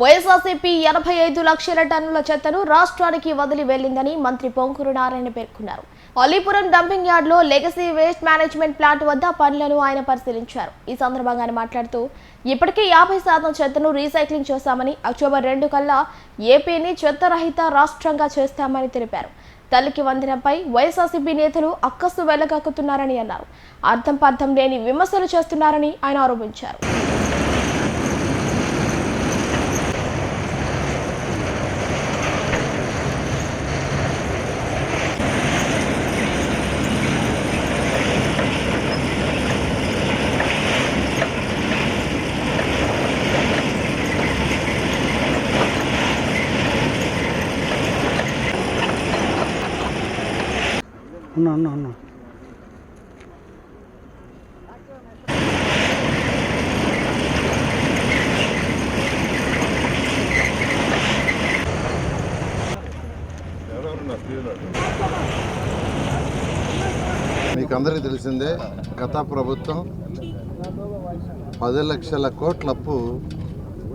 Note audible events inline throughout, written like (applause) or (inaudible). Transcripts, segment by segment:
వైఎస్ఆర్సీపీ ఎనభై ఐదు లక్షల టన్నుల చెత్తను రాష్ట్రానికి వదిలి వెళ్ళిందని మంత్రి పొంకూరు నారాయణ పేర్కొన్నారు. అలీపురం డంపింగ్ యార్డ్లో లెగసీ వేస్ట్ మేనేజ్మెంట్ ప్లాంట్ వద్ద పనులను ఆయన పరిశీలించారు. ఈ సందర్భంగా ఆయన మాట్లాడుతూ ఇప్పటికే యాభై శాతం చెత్తను రీసైక్లింగ్ చేశామని అక్టోబర్ రెండు కల్లా ఏపీని చెత్తరహిత రాష్ట్రంగా చేస్తామని తెలిపారు. తల్లికి వందనపై వైఎస్ఆర్సీపీ నేతలు అక్కసు వెళ్ళగక్కుతున్నారని అన్నారు. అర్థం పర్థం లేని విమర్శలు చేస్తున్నారని ఆయన ఆరోపించారు. అన్నా అన్నా అన్నా మీకు అందరికీ తెలిసిందే గత ప్రభుత్వం పది లక్షల కోట్ల అప్పు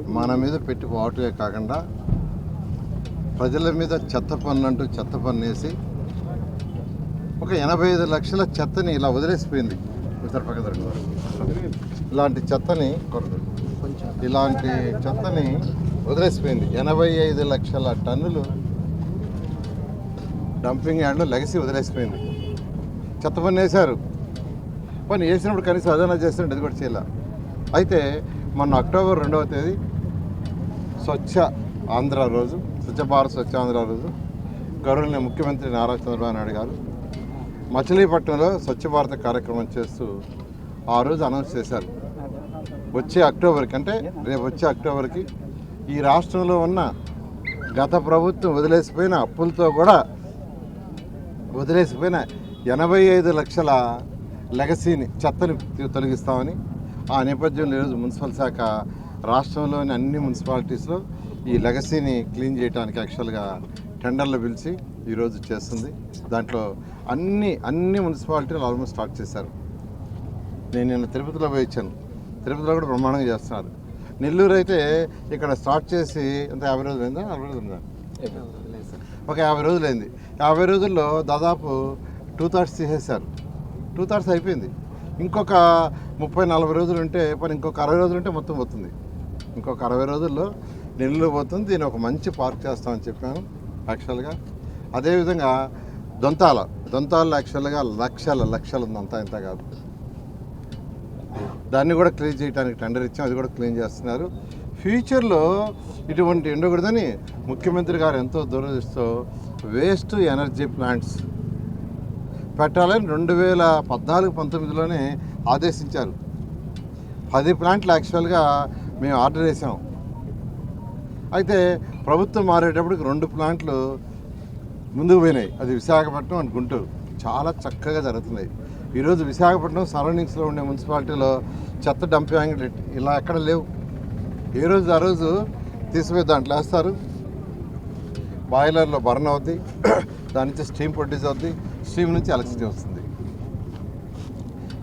మన మీద పెట్టి పోవటమే కాకుండా ప్రజల మీద చెత్త పన్ను అంటూ చెత్త పన్ను వేసి ఒక ఎనభై ఐదు లక్షల చెత్తని ఇలా వదిలేసిపోయింది ఇతర పక్క ఇలాంటి చెత్తని కొరదు ఇలాంటి చెత్తని వదిలేసిపోయింది. ఎనభై ఐదు లక్షల టన్నులు డంపింగ్ యార్డ్లో లెగసీ వదిలేసిపోయింది. చెత్త పని వేశారు పని వేసినప్పుడు కనీసం అదనా చేస్తుంటే అది కూడా చేయాల. అయితే మొన్న అక్టోబర్ రెండవ తేదీ స్వచ్ఛ ఆంధ్ర రోజు స్వచ్ఛ భారత్ స్వచ్ఛ ఆంధ్ర రోజు గౌరవనీయ ముఖ్యమంత్రి నారా చంద్రబాబు నాయుడు గారు మచిలీపట్నంలో స్వచ్ఛ భారత్ కార్యక్రమం చేస్తూ ఆ రోజు అనౌన్స్ చేశారు. వచ్చే అక్టోబర్కి అంటే రేపు వచ్చే అక్టోబర్కి ఈ రాష్ట్రంలో ఉన్న గత ప్రభుత్వం వదిలేసిపోయిన అప్పులతో కూడా వదిలేసిపోయిన ఎనభై ఐదు లక్షల లెగసీని చెత్తని తొలగిస్తామని ఆ నేపథ్యంలో ఈరోజు మున్సిపల్ శాఖ రాష్ట్రంలోని అన్ని మున్సిపాలిటీస్లో ఈ లెగసీని క్లీన్ చేయడానికి యాక్చువల్గా టెండర్లు పిలిచి ఈరోజు చేస్తుంది. దాంట్లో అన్ని అన్ని మున్సిపాలిటీలు ఆల్మోస్ట్ స్టార్ట్ చేశారు. నేను నిన్న తిరుపతిలో పోయి ఇచ్చాను తిరుపతిలో కూడా బ్రహ్మాండంగా చేస్తున్నారు. నెల్లూరు అయితే ఇక్కడ స్టార్ట్ చేసి ఎంత యాభై రోజులు అయిందా? నలభై రోజులు ఉందా? ఒక యాభై రోజులు అయింది. యాభై రోజుల్లో దాదాపు టూ థర్డ్స్ తీసేశారు టూ థర్డ్స్ అయిపోయింది. ఇంకొక ముప్పై నలభై రోజులు ఉంటే పని ఇంకొక అరవై రోజులు ఉంటే మొత్తం పోతుంది. ఇంకొక అరవై రోజుల్లో నెల్లూరు పోతుంది. దీన్ని ఒక మంచి పార్క్ చేస్తామని చెప్పాను. యాక్చువల్గా అదేవిధంగా దొంతాల దొంతాలు యాక్చువల్గా లక్షల లక్షలు ఉంది అంతా ఇంత కాదు. దాన్ని కూడా క్లీన్ చేయడానికి టెండర్ ఇచ్చాం అది కూడా క్లీన్ చేస్తున్నారు. ఫ్యూచర్లో ఇటువంటి ఉండకూడదని ముఖ్యమంత్రి గారు ఎంతో దూరదృష్టితో వేస్ట్ ఎనర్జీ ప్లాంట్స్ పెట్టాలని రెండు వేల పద్నాలుగు పంతొమ్మిదిలోనే ఆదేశించారు. పది ప్లాంట్లు యాక్చువల్గా మేము ఆర్డర్ చేసాం అయితే ప్రభుత్వం మారేటప్పటికి రెండు ప్లాంట్లు ముందుకు పోయినాయి. అది విశాఖపట్నం అండ్ గుంటూరు. చాలా చక్కగా జరుగుతున్నాయి. ఈరోజు విశాఖపట్నం సరౌండింగ్స్లో ఉండే మున్సిపాలిటీలో చెత్త డంపింగ్ ఇలా ఎక్కడ లేవు. ఏ రోజు ఆ రోజు తీసిపోయి దాంట్లో వేస్తారు. బాయిలర్లో బర్న్ అవుద్ది. (clears throat) దాని నుంచి స్టీమ్ ప్రొడ్యూస్ అవుద్ది. స్టీమ్ నుంచి ఎలక్ట్రిసిటీ వస్తుంది.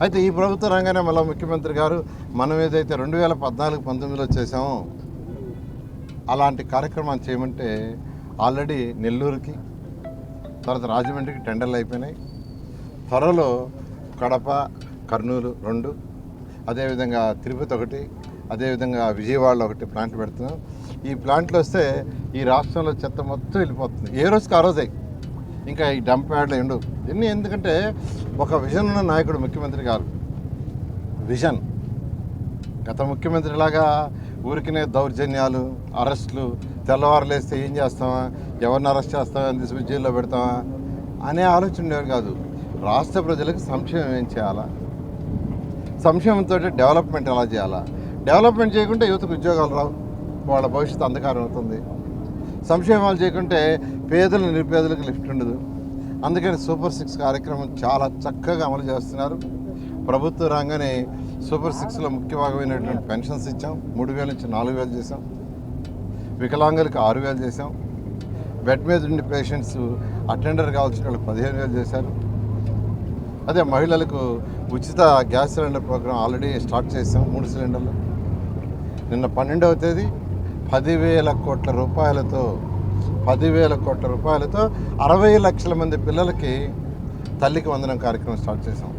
అయితే ఈ ప్రభుత్వ రంగానే మళ్ళీ ముఖ్యమంత్రి గారు మనం ఏదైతే రెండు వేల పద్నాలుగు పంతొమ్మిదిలో చేసామో అలాంటి కార్యక్రమాలు చేయమంటే ఆల్రెడీ నెల్లూరుకి తర్వాత రాజమండ్రికి టెండర్లు అయిపోయినాయి. త్వరలో కడప కర్నూలు రెండు అదేవిధంగా తిరుపతి ఒకటి అదేవిధంగా విజయవాడలో ఒకటి ప్లాంట్ పెడుతున్నాం. ఈ ప్లాంట్లు వస్తే ఈ రాష్ట్రంలో చెత్త మొత్తం వెళ్ళిపోతుంది. ఏ రోజుకి ఆ రోజే. ఇంకా ఈ డంప్ యార్డ్లు ఎండు ఎన్ని ఎందుకంటే ఒక విజన్ ఉన్న నాయకుడు ముఖ్యమంత్రి గారు. విజన్. గత ముఖ్యమంత్రి లాగా ఊరికినే దౌర్జన్యాలు అరెస్టులు తెల్లవారులేస్తే ఏం చేస్తామా? ఎవరిని అరెస్ట్ చేస్తామని అని తీసుకుని జైల్లో పెడతామా అనే ఆలోచన ఉండేవారు కాదు. రాష్ట్ర ప్రజలకు సంక్షేమం ఏం చేయాలా? సంక్షేమంతో డెవలప్మెంట్ ఎలా చేయాలా? డెవలప్మెంట్ చేయకుంటే యువతకు ఉద్యోగాలు రావు. వాళ్ళ భవిష్యత్తు అంధకారం అవుతుంది. సంక్షేమాలు చేయకుంటే పేదలు నిరుపేదలకు లిఫ్ట్ ఉండదు. అందుకని సూపర్ సిక్స్ కార్యక్రమం చాలా చక్కగా అమలు చేస్తున్నారు. ప్రభుత్వ రంగానే సూపర్ సిక్స్లో ముఖ్య భాగమైనటువంటి పెన్షన్స్ ఇచ్చాం. మూడు వేల నుంచి నాలుగు వేలు చేసాం వికలాంగులకు ఆరు వేలు చేసాం బెడ్ మీద ఉండే పేషెంట్స్ అటెండర్ కావాల్సిన వాళ్ళకి పదిహేను వేలు చేశారు. అదే మహిళలకు ఉచిత gas cylinder program already start చేసాం మూడు సిలిండర్లు. నిన్న పన్నెండవ తేదీ పదివేల కోట్ల రూపాయలతో పదివేల కోట్ల రూపాయలతో అరవై లక్షల మంది పిల్లలకి తల్లికి వందనం కార్యక్రమం స్టార్ట్ చేసాం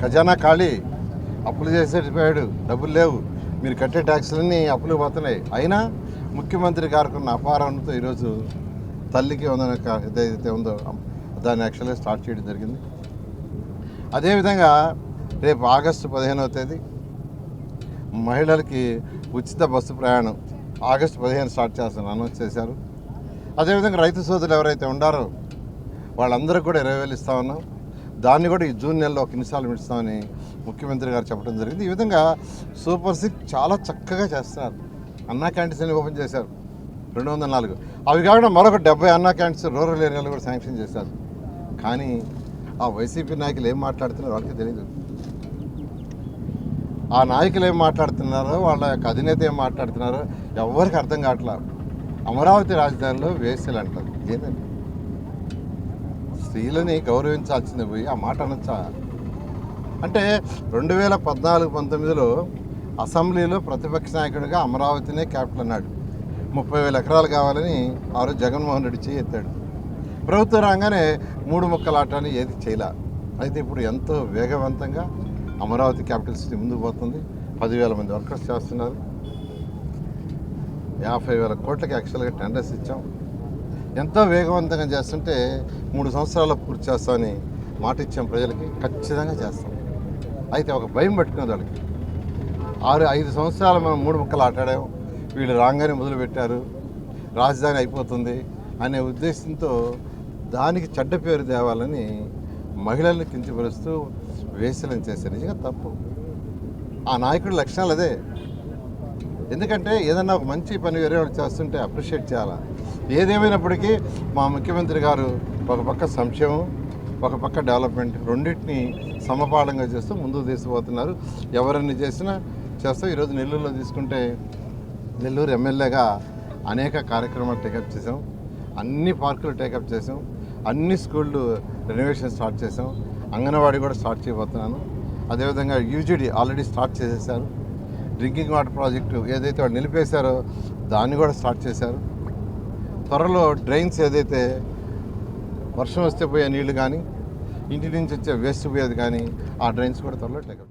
ఖజానా ఖాళీ అప్పులు చేసేటిపోయాడు డబ్బులు లేవు. మీరు కట్టే ట్యాక్సులన్నీ అప్పులు పోతున్నాయి. అయినా ముఖ్యమంత్రి గారికి ఉన్న అపారంతో ఈరోజు తల్లికి వందన ఏదైతే ఉందో దాన్ని యాక్చువల్గా స్టార్ట్ చేయడం జరిగింది. అదేవిధంగా రేపు ఆగస్టు పదిహేనవ తేదీ మహిళలకి ఉచిత బస్సు ప్రయాణం ఆగస్టు పదిహేను స్టార్ట్ చేస్తాను అనౌన్స్ చేశారు. అదేవిధంగా రైతు సోదరులు ఎవరైతే ఉండారో వాళ్ళందరికీ కూడా ఇరవై వేలు ఇస్తా ఉన్నాం. దాన్ని కూడా ఈ జూన్ నెలలో ఒక ఇన్స్టాల్మెంట్ ఇస్తామని ముఖ్యమంత్రి గారు చెప్పడం జరిగింది. ఈ విధంగా సూపర్ సిక్స్ చాలా చక్కగా చేస్తున్నారు. అన్నా క్యాంటీన్స్ అని ఓపెన్ చేశారు. రెండు వందల నాలుగు. అవి కాకుండా మరొక డెబ్బై అన్నా క్యాంటీన్స్ రూరల్ ఏరియాలో కూడా శాంక్షన్ చేశారు. కానీ ఆ వైసీపీ నాయకులు ఏం మాట్లాడుతున్నారో వాళ్ళకి తెలియదు ఆ నాయకులు ఏం మాట్లాడుతున్నారో వాళ్ళ యొక్క అధినేత ఏం మాట్లాడుతున్నారో ఎవరికి అర్థం కావట్లా. అమరావతి రాజధానిలో వేసలు అంటారు. ఏంటండి? స్త్రీలని గౌరవించాల్సింది పోయి ఆ మాట అనొచ్చా? అంటే రెండు వేల పద్నాలుగు పంతొమ్మిదిలో అసెంబ్లీలో ప్రతిపక్ష నాయకుడిగా అమరావతినే క్యాపిటల్ అన్నాడు. ముప్పై వేల ఎకరాలు కావాలని ఆ రోజు జగన్మోహన్ రెడ్డి చేయి ఎత్తాడు. ప్రభుత్వం రాగానే మూడు ముక్కల ఆటాన్ని ఏది చేయలే. అయితే ఇప్పుడు ఎంతో వేగవంతంగా అమరావతి క్యాపిటల్ సిటీ ముందుకు పోతుంది. పదివేల మంది వర్కర్స్ చేస్తున్నారు. యాభై వేల కోట్లకి యాక్చువల్గా టెండర్స్ ఇచ్చాం. ఎంతో వేగవంతంగా చేస్తుంటే మూడు సంవత్సరాల్లో పూర్తి చేస్తామని మాట ఇచ్చాం ప్రజలకి. ఖచ్చితంగా చేస్తాం. అయితే ఒక భయం పట్టుకున్నది వాళ్ళకి ఆరు ఐదు సంవత్సరాలు మనం మూడు ముక్కలు ఆటాడాము. వీళ్ళు రాగానే మొదలుపెట్టారు రాజధాని అయిపోతుంది అనే ఉద్దేశంతో దానికి చెడ్డ పేరు తేవాలని మహిళల్ని కించపరుస్తూ వేసలం చేశారు నిజంగా తప్పు. ఆ నాయకుడి లక్షణాలు అదే. ఎందుకంటే ఏదన్నా ఒక మంచి పని వేరే వాళ్ళు చేస్తుంటే అప్రిషియేట్ చేయాలా? ఏదేమైనప్పటికీ మా ముఖ్యమంత్రి గారు ఒక పక్క సంక్షేమం ఒక పక్క డెవలప్మెంట్ రెండింటిని సమపాలంగా చేస్తూ ముందుకు తీసుకుపోతున్నారు. ఎవరన్నీ చేసినా చేస్తాం ఈరోజు నెల్లూరులో తీసుకుంటే నెల్లూరు ఎమ్మెల్యేగా అనేక కార్యక్రమాలు టేకప్ చేసాం అన్ని పార్కులు టేకప్ చేసాం అన్ని స్కూళ్ళు రెనోవేషన్ స్టార్ట్ చేసాం అంగన్వాడీ కూడా స్టార్ట్ చేయబోతున్నాను. అదేవిధంగా యూజీడీ ఆల్రెడీ స్టార్ట్ చేసేసారు. డ్రింకింగ్ వాటర్ ప్రాజెక్టు ఏదైతే వాళ్ళు నిలిపేశారో దాన్ని కూడా స్టార్ట్ చేశారు. త్వరలో డ్రైన్స్ ఏదైతే వర్షం వస్తే పోయే నీళ్ళు కానీ ఇంటి నుంచి వచ్చే వేస్ట్ పోయేది కానీ ఆ డ్రైన్స్ కూడా త్వరలో టేకప్